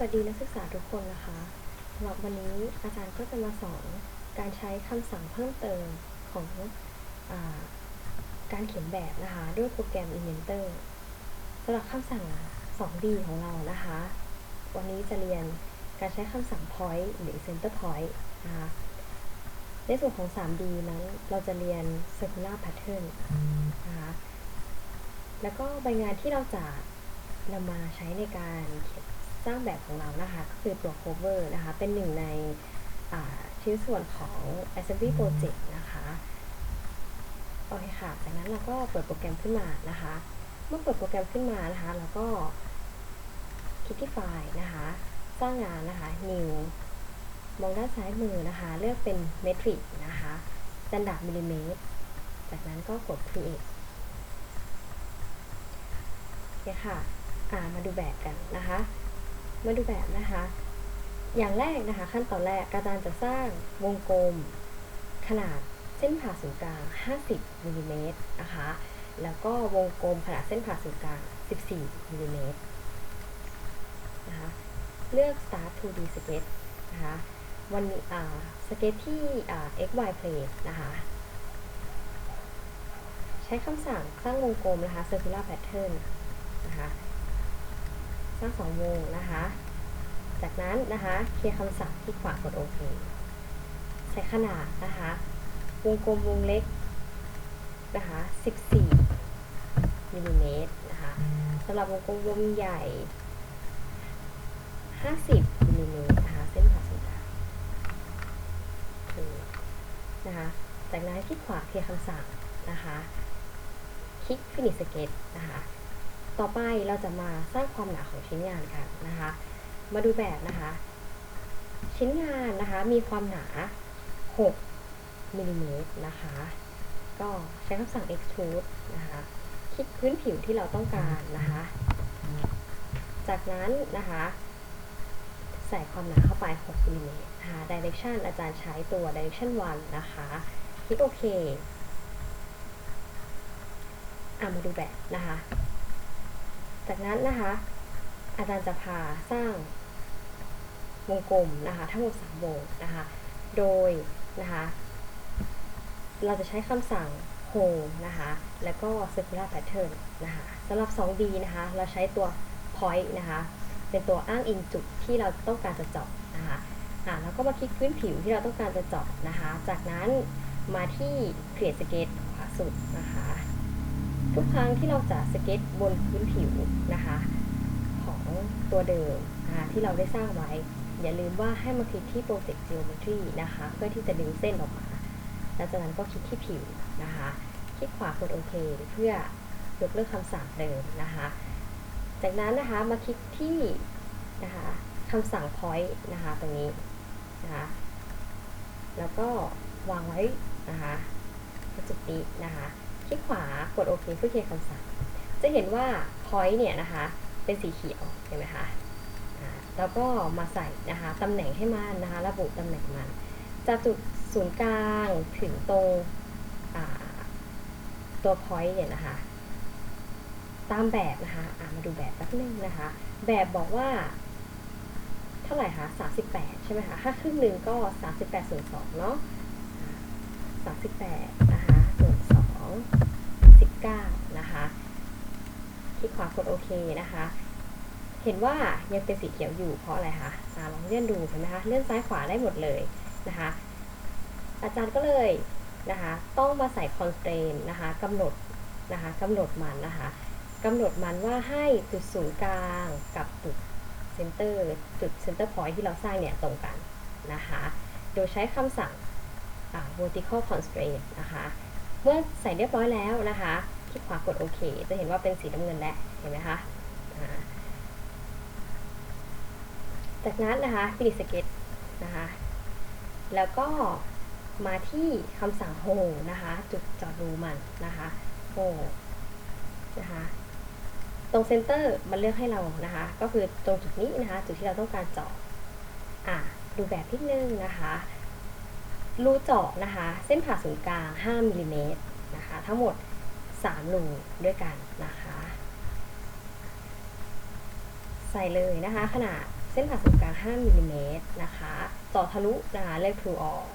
สวัสดีนักศึกษาทุกคนนะคะสำหรับวันนี้อาจารย์ก็จะมาสอนการใช้คำสั่งเพิ่มเติมของอาการเขียนแบบนะคะด้วยโปรแกรม Inventor สำหรับคำสั่ง 2D ของเรานะคะ วันนี้จะเรียนการใช้คำสั่ง point หรือ center point นะคะในส่วนของ 3D นั้นเราจะเรียน circular pattern นะคะแล้วก็ใบงานที่เราจะนำมาใช้ในการเขียน สร้างแบบของเรานะคะก็คือตัว cover นะคะเป็นหนึ่งในชิ้นส่วนของ assembly project นะคะโอเคค่ะจากนั้นเราก็เปิดโปรแกรมขึ้นมานะคะ เมื่อเปิดโปรแกรมขึ้นมานะคะเราก็คลิกที่ไฟล์นะคะสร้างงานนะคะ new มองด้านซ้ายมือนะคะ เลือกเป็น metric นะคะ standard millimeter จากนั้นก็กด create โอเคค่ะมาดูแบบกันนะคะ มาดูแบบนะคะ อย่างแรกนะคะ ขั้นตอนแรกอาจารย์จะสร้างวงกลม ขนาดเส้นผ่าศูนย์กลาง 50มิลลิเมตรนะคะ แล้วก็วงกลมขนาดเส้นผ่าศูนย์กลาง 14มิลลิเมตรนะคะ เลือก start 2D sketch นะคะ วันนี้อ่าสเก็ตที่อ่า xy plane นะคะ ใช้คำสั่งสร้างวงกลมนะคะ circular pattern นะคะ สร้งสองวงนะคะ จากนั้นนะคะเคลียร์คำสั่งที่ขวากดโอเคใช้ขนาดนะคะ วงกลมวงเล็กนะคะ 14มิลลิเมตรนะคะสำหรับวงกลมวงใหญ่ 50มิลลิเมตรนะคะเส้นผ่าศูนย์กลางนะคะ จากนั้นที่ขวาเคลียร์คำสั่งนะคะ คลิก Finish Sketch นะคะ ต่อไปเราจะมาสร้างความหนาของชิ้นงานกันนะคะ มาดูแบบนะคะ ชิ้นงานนะคะมีความหนา 6มิลลิเมตรนะคะ ก็ใช้คำสั่ง extrude นะคะ คลิกพื้นผิวที่เราต้องการนะคะ จากนั้นนะคะ ใส่ความหนาเข้าไป 6มิลลิเมตรนะคะ direction อาจารย์ใช้ตัว direction 1 นะคะ คลิกโอเคอะมาดูแบบนะคะ จากนั้นนะคะ อาจารย์จะพาสร้างวงกลมนะคะทั้งหมด3วงนะคะ โดยนะคะเราจะใช้คำสั่ง home นะคะแล้วก็ circular pattern นะคะสำหรับ 2D นะคะเราใช้ตัว point นะคะเป็นตัวอ้างอิงจุดที่เราต้องการจะเจาะนะคะอ่าแล้วก็มาคลิกพื้นผิวที่เราต้องการจะเจาะนะคะ จากนั้นมาที่ create sketch ขวาสุดนะคะ ทุกครั้งที่เราจะสเก็ตบนพื้นผิวนะคะ ของตัวเดิมที่เราได้สร้างไว้ อย่าลืมว่าให้มาคลิกที่ Project Geometry นะคะ เพื่อที่จะดึงเส้นออกมาแล้วจากนั้นก็คลิกที่ผิวนะคะ คลิกขวากดโอเค เพื่อยกเลิกคำสั่งเดิมนะคะ จากนั้นนะคะมาคลิกที่นะคะคำสั่ง point นะคะตรงนี้นะคะแล้วก็วางไว้นะคะที่จุดนี้นะคะ คลิกขวากดโอเคเพื่อเคลียร์คำสั่ง จะเห็นว่า point เนี่ยนะคะ เป็นสีเขียวเห็นไหมคะแล้วก็มาใส่นะคะตำแหน่งให้มันนะคะ ระบุตำแหน่งมันจากจุดศูนย์กลางถึงตรงตัว point เนี่ยนะคะ ตามแบบนะคะมาดูแบบแป๊บนึงนะคะ แบบบอกว่า เท่าไหร่คะ38 ใช่ไหมคะถ้าครึ่งหนึ่งก็ 38ส่วน2เนาะอ่า38 นะคะ 19 นะคะ คลิกขวากดโอเคนะคะ เห็นว่ายังเป็นสีเขียวอยู่เพราะอะไรคะลองเลื่อนดูเห็นไหมคะเลื่อนซ้ายขวาได้หมดเลยนะคะ อาจารย์ก็เลยนะคะต้องมาใส่ constraint นะคะกำหนดนะคะกำหนดมันนะคะกำหนดมันว่าให้จุดศูนย์กลางกับจุด center จุด center point ที่เราสร้างเนี่ยตรงกันนะคะ โดยใช้คำสั่ง vertical constraint นะคะ เมื่อใส่เรียบร้อยแล้วนะคะคลิกขวากดโอเค จะเห็นว่าเป็นสีน้ำเงินแล้วเห็นไหมคะจากนั้นนะคะ finish sketch นะคะแล้วก็มาที่คำสั่ง hold นะคะ จุดจอดรูมันนะคะ hold นะคะตรงเซนเตอร์มันเลือกให้เรานะคะ ก็คือตรงจุดนี้นะคะ จุดที่เราต้องการเจาะอะดูแบบนิดนึงนะคะ รูเจาะนะคะ เส้นผ่าศูนย์กลาง 5มิลลิเมตรนะคะ ทั้งหมด 3 รูด้วยกันนะคะ ใส่เลยนะคะ ขนาดเส้นผ่าศูนย์กลาง 5มิลลิเมตรนะคะ ต่อทะลุนะคะเลข true all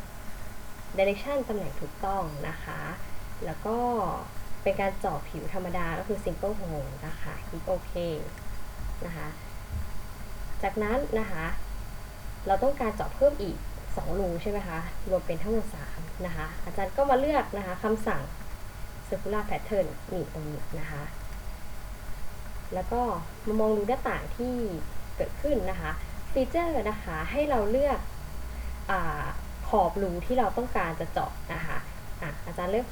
direction ตำแหน่งถูกต้องนะคะ แล้วก็เป็นการเจาะผิวธรรมดาก็คือ simple hole นะคะคลิกโอเคนะคะ จากนั้นนะคะ เราต้องการเจาะเพิ่มอีก 2รูใช่ไหมคะ รวมเป็นทั้งหมด3นะคะ อาจารย์ก็มาเลือกนะคะคำสั่ง circular pattern นี่ตรงนี้นะคะ แล้วก็มามองดูหน้าต่างที่เกิดขึ้นนะคะ ฟีเจอร์นะคะให้เราเลือกอขอบรูที่เราต้องการจะเจาะนะคะอะอาจารย์เลือก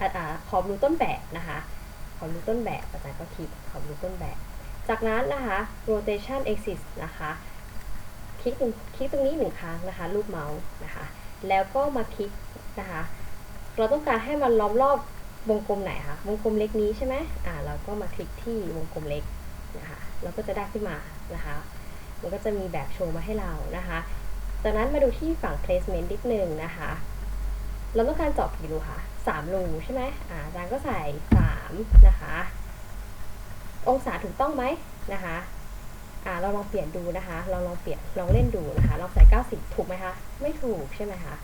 ออขอบรูต้นแบบนะคะขอบรูต้นแบบอาจารย์ก็คลิกขอบรูต้นแบบ จากนั้นนะคะ rotation axis นะคะ คลิกตรงคลิกตรงนี้หนึ่งครั้งนะคะรูปเมาส์นะคะ แล้วก็มาคลิกนะคะ เราต้องการให้มันล้อมรอบวงกลมไหนคะวงกลมเล็กนี้ใช่ไหมอ่าเราก็มาคลิกที่วงกลมเล็กนะคะเราก็จะได้ขึ้นมานะคะ มันก็จะมีแบบโชว์มาให้เรานะคะจากนั้นมาดูที่ฝั่ง placement นิดนึงนะคะ เราต้องการเจาะกี่รูคะสามรูใช่ไหมอ่าอาจารย์ก็ใส่สามนะคะ องศาถูกต้องไหมนะคะ อ่าเราลองเปลี่ยนดูนะคะ เราลองเปลี่ยนลองเล่นดูนะคะลองใส่ 90 ถูกไหมคะ ไม่ถูกใช่ไหมคะ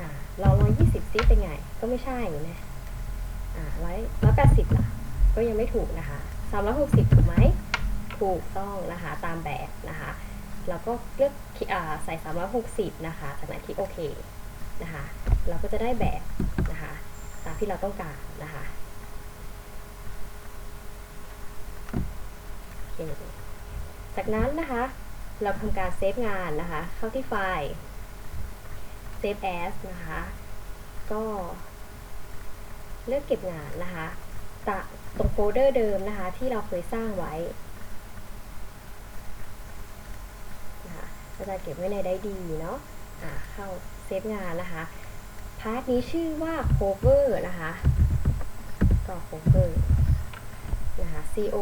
อ่าเราลอง20ซิเป็นไง ก็ไม่ใช่เนไหมอ่าร้อยร้อยแปดสิบล่ะ ก็ยังไม่ถูกนะคะสามร้อยหกสิบถูกไหมถูกต้องนะคะตามแบบนะคะแล้วก็เลือกคลิกอ่าใส่360นะคะจากนั้นคลิกโอเคนะคะเราก็จะได้แบบนะคะตามที่เราต้องการนะคะโอเค จากนั้นนะคะ เราทำการเซฟงานนะคะ เข้าที่ไฟล์ Save as นะคะ ก็เลือกเก็บงานนะคะตตรงโฟลเดอร์เดิมนะคะ ที่เราเคยสร้างไว้นะคะเราจะเก็บไว้ในได้ดีเนาะอ่าเข้าเซฟงานนะคะ พาร์ทนี้ชื่อว่า cover นะคะ ก็ cover นะคะ C O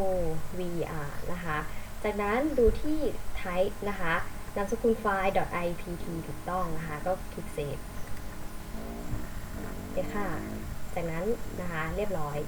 V R นะคะ จากนั้นดูที่ type นะคะนามสกุลไฟล์ .ipt ถูกต้องนะคะ ก็คลิกเดี๋ยวค่ะ จากนั้นนะคะเรียบร้อย